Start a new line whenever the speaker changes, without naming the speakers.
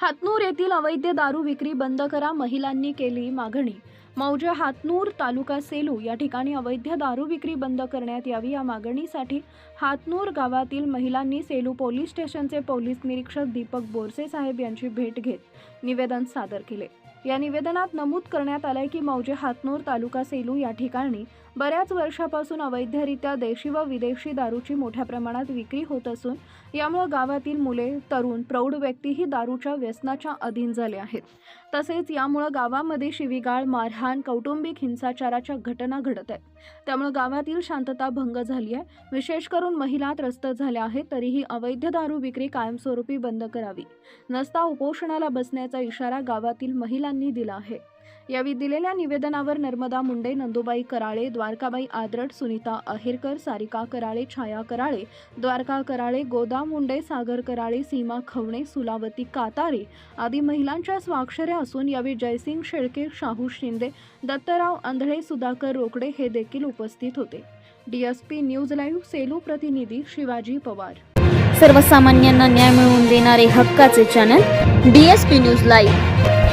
हातनूर येथील अवैध दारू विक्री बंद करा महिलांनी केली मागणी. मौजे हातनूर तालुका सेलू या ठिकाणी अवैध दारू विक्री बंद करण्यात यावी या मागणीसाठी हातनूर गावातील महिलांनी सेलू पोलीस स्टेशनचे पोलीस निरीक्षक दीपक बोरसे साहेब यांची भेट घेत निवेदन सादर केले. या निवेदनात नमूद करण्यात आलंय की मौजे हातनूर तालुका सेलू या ठिकाणी बऱ्याच वर्षापासून अवैधरित्या देशी व विदेशी दारूची मोठ्या प्रमाणात विक्री होत असून यामुळे गावातील मुले तरुण प्रौढ व्यक्तीही दारूच्या व्यसनाच्या अधीन झाले आहेत. तसेच यामुळे गावामध्ये शिवीगाळ मारहाण कौटुंबिक हिंसाचाराच्या घटना घडत आहेत. त्यामुळे गावातील शांतता भंग झाली आहे. विशेष करून महिला त्रस्त झाल्या आहेत तरीही अवैध दारू विक्री कायमस्वरूपी बंद करावी. नसता उपोषणाला बसण्याचा इशारा गावातील महिला यांनी दिला आहे. यावेळी दिलेल्या निवेदनावर नर्मदा मुंडे नंदुबाई कराळे द्वारकाबाई आदरट सुनीता अहेरकर सारिका कराळे छाया कराळे द्वारका कराळे गोदा मुंडे सागर कराळे सीमा खवणे सुलावती कातारे आदी महिलांच्या स्वाक्षऱ्या असून यावेळी जयसिंग शेळके शाहू शिंदे दत्तराव आंधळे सुधाकर रोकडे हे देखील उपस्थित होते. डीएसपी न्यूज लाईव्ह सेलू प्रतिनिधी शिवाजी पवार.
सर्वसामान्यांना न्याय मिळवून देणारे हक्काचे channel D S P news live.